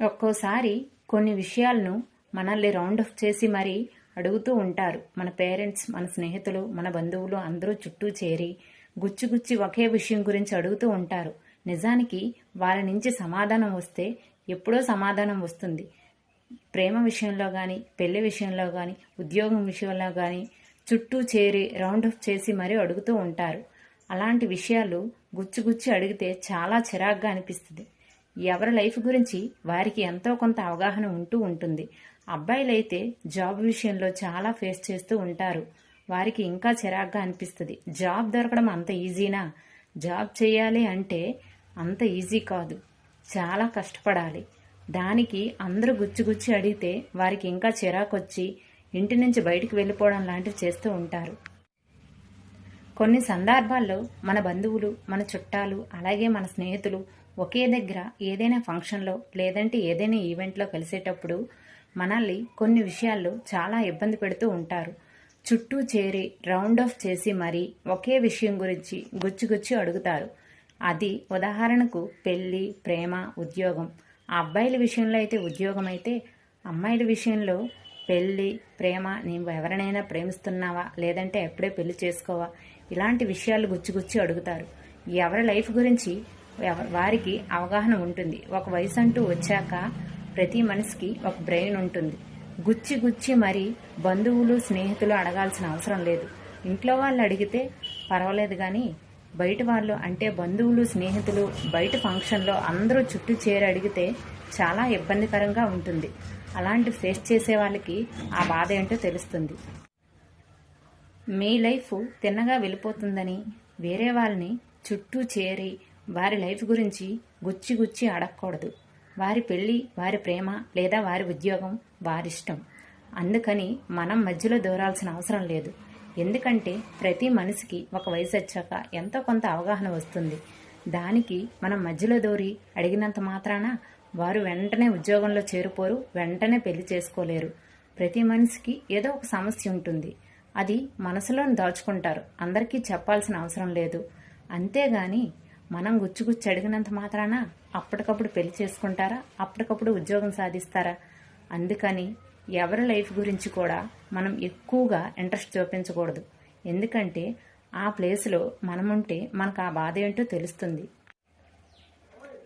ఒక్కోసారి కొన్ని విషయాలను మనల్ని రౌండ్ అప్ చేసి మరీ అడుగుతూ ఉంటారు. మన పేరెంట్స్ మన స్నేహితులు మన బంధువులు అందరూ చుట్టూ చేరి గుచ్చిగుచ్చి గుచ్చి ఒకే విషయం గురించి అడుగుతూ ఉంటారు. నిజానికి వారి నుంచి సమాధానం వస్తే ఎప్పుడో సమాధానం వస్తుంది. ప్రేమ విషయంలో కానీ పెళ్ళి విషయంలో కానీ ఉద్యోగం విషయంలో కానీ చుట్టూ చేరి రౌండ్ అప్ చేసి మరీ అడుగుతూ ఉంటారు. అలాంటి విషయాలు గుచ్చి గుచ్చి అడిగితే చాలా చిరాగ్గా అనిపిస్తుంది. ఎవరి లైఫ్ గురించి వారికి ఎంతో కొంత అవగాహన ఉంటూ ఉంటుంది. అబ్బాయిలైతే జాబ్ విషయంలో చాలా ఫేస్ చేస్తూ ఉంటారు. వారికి ఇంకా చిరాగ్గా అనిపిస్తుంది. జాబ్ దొరకడం అంత ఈజీనా? జాబ్ చేయాలి అంటే అంత ఈజీ కాదు. చాలా కష్టపడాలి. దానికి అందరూ గుచ్చి గుచ్చి అడిగితే వారికి ఇంకా చిరాకొచ్చి ఇంటి నుంచి బయటికి వెళ్ళిపోవడం లాంటివి చేస్తూ ఉంటారు. కొన్ని సందర్భాల్లో మన బంధువులు మన చుట్టాలు అలాగే మన స్నేహితులు ఒకే దగ్గర ఏదైనా ఫంక్షన్లో లేదంటే ఏదైనా ఈవెంట్లో కలిసేటప్పుడు మనల్ని కొన్ని విషయాల్లో చాలా ఇబ్బంది పెడుతూ ఉంటారు. చుట్టూ చేరి రౌండ్ ఆఫ్ చేసి మరీ ఒకే విషయం గురించి గుచ్చి అడుగుతారు. అది ఉదాహరణకు పెళ్ళి ప్రేమ ఉద్యోగం. అబ్బాయిల విషయంలో అయితే ఉద్యోగం అయితే అమ్మాయిల విషయంలో పెళ్ళి ప్రేమ నీవు ఎవరినైనా ప్రేమిస్తున్నావా? లేదంటే ఎప్పుడే పెళ్ళి చేసుకోవా? ఇలాంటి విషయాలు గుచ్చిగుచ్చి అడుగుతారు. ఎవరి లైఫ్ గురించి వారికి అవగాహన ఉంటుంది. ఒక వయసు అంటూ వచ్చాక ప్రతి మనిషికి ఒక బ్రెయిన్ ఉంటుంది. గుచ్చి గుచ్చి మరి బంధువులు స్నేహితులు అడగాల్సిన అవసరం లేదు. ఇంట్లో వాళ్ళు అడిగితే పర్వాలేదు కానీ బయట వాళ్ళు అంటే బంధువులు స్నేహితులు బయట ఫంక్షన్లో అందరూ చుట్టూ చేరి అడిగితే చాలా ఇబ్బందికరంగా ఉంటుంది. అలాంటి ఫేస్ చేసే వాళ్ళకి ఆ బాధ ఏంటో తెలుస్తుంది. మీ లైఫ్ తిన్నగా వెళ్ళిపోతుందని వేరే వాళ్ళని చుట్టూ చేరి వారి లైఫ్ గురించి గుచ్చి గుచ్చి అడగకూడదు వారి పెళ్ళి వారి ప్రేమ లేదా వారి ఉద్యోగం వారిష్టం అందుకని మనం మధ్యలో దూరాల్సిన అవసరం లేదు. ఎందుకంటే ప్రతి మనిషికి ఒక వయసు వచ్చాక ఎంతో కొంత అవగాహన వస్తుంది. దానికి మనం మధ్యలో దూరి అడిగినంత మాత్రాన వారు వెంటనే ఉద్యోగంలో చేరిపోరు వెంటనే పెళ్ళి చేసుకోలేరు. ప్రతి మనిషికి ఏదో ఒక సమస్య ఉంటుంది. అది మనసులోని దాచుకుంటారు. అందరికీ చెప్పాల్సిన అవసరం లేదు. అంతేగాని మనం గుచ్చుగుచ్చి అడిగినంత మాత్రాన అప్పటికప్పుడు పెళ్ళి చేసుకుంటారా? అప్పటికప్పుడు ఉద్యోగం సాధిస్తారా? అందుకని ఎవరి లైఫ్ గురించి కూడా మనం ఎక్కువగా ఇంట్రెస్ట్ చూపించకూడదు. ఎందుకంటే ఆ ప్లేస్లో మనముంటే మనకు ఆ బాధ ఏంటో తెలుస్తుంది.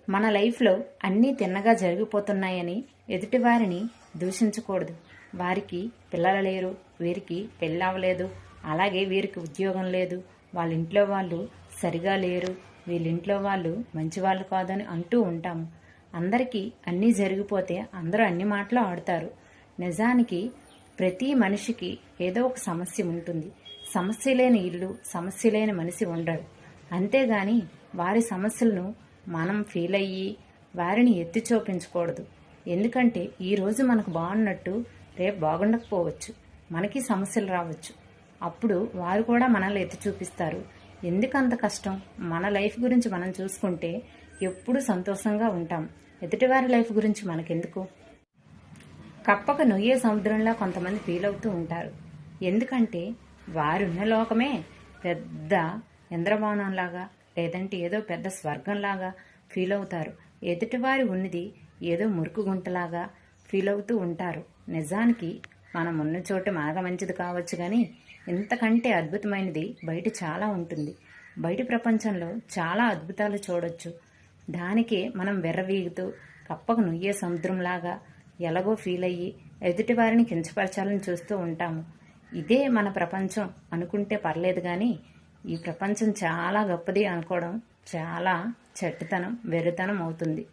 మన లైఫ్లో అన్నీ తిన్నగా జరిగిపోతున్నాయని ఎదుటివారిని దూషించకూడదు. వారికి పిల్లలు లేరు వీరికి పెళ్ళి అవ్వలేదు అలాగే వీరికి ఉద్యోగం లేదు వాళ్ళ ఇంట్లో వాళ్ళు సరిగా లేరు వీళ్ళింట్లో వాళ్ళు మంచి వాళ్ళు కాదని అంటూ ఉంటాము అందరికీ అన్నీ జరిగిపోతే అందరూ అన్ని మాటలు ఆడతారు. నిజానికి ప్రతి మనిషికి ఏదో ఒక సమస్య ఉంటుంది. సమస్య లేని ఇల్లు సమస్య లేని మనిషి ఉండడు అంతేగాని వారి సమస్యలను మనం ఫీల్ అయ్యి వారిని ఎత్తి చూపించకూడదు. ఎందుకంటే ఈరోజు మనకు బాగున్నట్టు రేపు బాగుండకపోవచ్చు. మనకి సమస్యలు రావచ్చు. అప్పుడు వారు కూడా మనల్ని ఎత్తి చూపిస్తారు. ఎందుకు అంత కష్టం? మన లైఫ్ గురించి మనం చూసుకుంటే ఎప్పుడు సంతోషంగా ఉంటాం. ఎదుటివారి లైఫ్ గురించి మనకెందుకు? కప్పక నొయ్యే సముద్రంలో కొంతమంది ఫీల్ అవుతూ ఉంటారు. ఎందుకంటే వారున్న లోకమే పెద్ద ఇంద్రభవనంలాగా లేదంటే ఏదో పెద్ద స్వర్గంలాగా ఫీల్ అవుతారు ఎదుటివారి ఉన్నది ఏదో మురుకు గుంటలాగా ఫీల్ అవుతూ ఉంటారు. నిజానికి మనం ఉన్న చోట మనకు మంచిది కావచ్చు కానీ ఇంతకంటే అద్భుతమైనది బయట చాలా ఉంటుంది. బయట ప్రపంచంలో చాలా అద్భుతాలు చూడొచ్చు. దానికే మనం వెర్రవీగుతూ కప్పకు నుయ్యే సముద్రంలాగా ఎలాగో ఫీల్ అయ్యి ఎదుటి వారిని కించపరచాలని చూస్తూ ఉంటాము. ఇదే మన ప్రపంచం అనుకుంటే పర్లేదు కానీ ఈ ప్రపంచం చాలా గొప్పది అనుకోవడం చాలా చెట్టుతనం వెర్రితనం అవుతుంది.